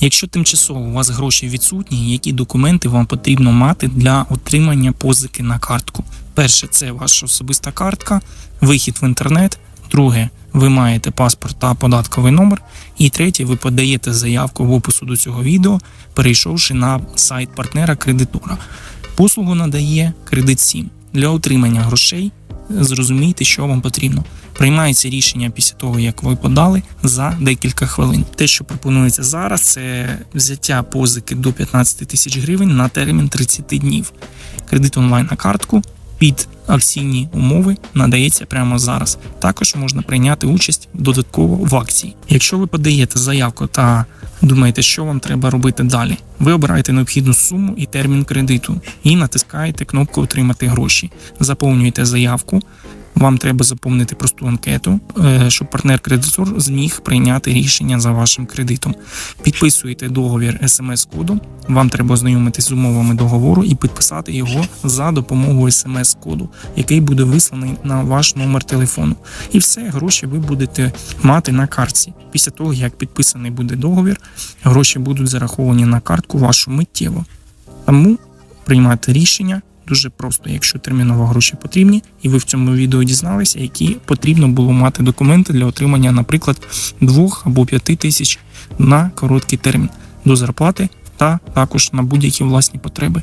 Якщо тимчасово у вас гроші відсутні, які документи вам потрібно мати для отримання позики на картку? Перше, це ваша особиста картка, вихід в інтернет. Друге, ви маєте паспорт та податковий номер. І третє, ви подаєте заявку в опису до цього відео, перейшовши на сайт партнера кредитора. Послугу надає кредит 7. Для отримання грошей зрозумійте, що вам потрібно. Приймається рішення після того, як ви подали за декілька хвилин. Те, що пропонується зараз, це взяття позики до 15 тисяч гривень на термін 30 днів. Кредит онлайн на картку під акційні умови надається прямо зараз. Також можна прийняти участь додатково в акції. Якщо ви подаєте заявку та думаєте, що вам треба робити далі, ви обираєте необхідну суму і термін кредиту і натискаєте кнопку Отримати гроші. Заповнюєте заявку. Вам треба заповнити просту анкету, е, щоб партнер-кредитор зміг прийняти рішення за вашим кредитом. Підписуєте договір смс-кодом. Вам треба ознайомитись з умовами договору і підписати його за допомогою смс-коду, який буде висланий на ваш номер телефону. І все, гроші ви будете мати на картці. Після того, як підписаний буде договір, гроші будуть зараховані на картку вашу миттєво. Тому приймати рішення дуже просто, якщо терміново гроші потрібні, і ви в цьому відео дізналися, які потрібно було мати документи для отримання, наприклад, двох або п'яти тисяч на короткий термін до зарплати та також на будь-які власні потреби.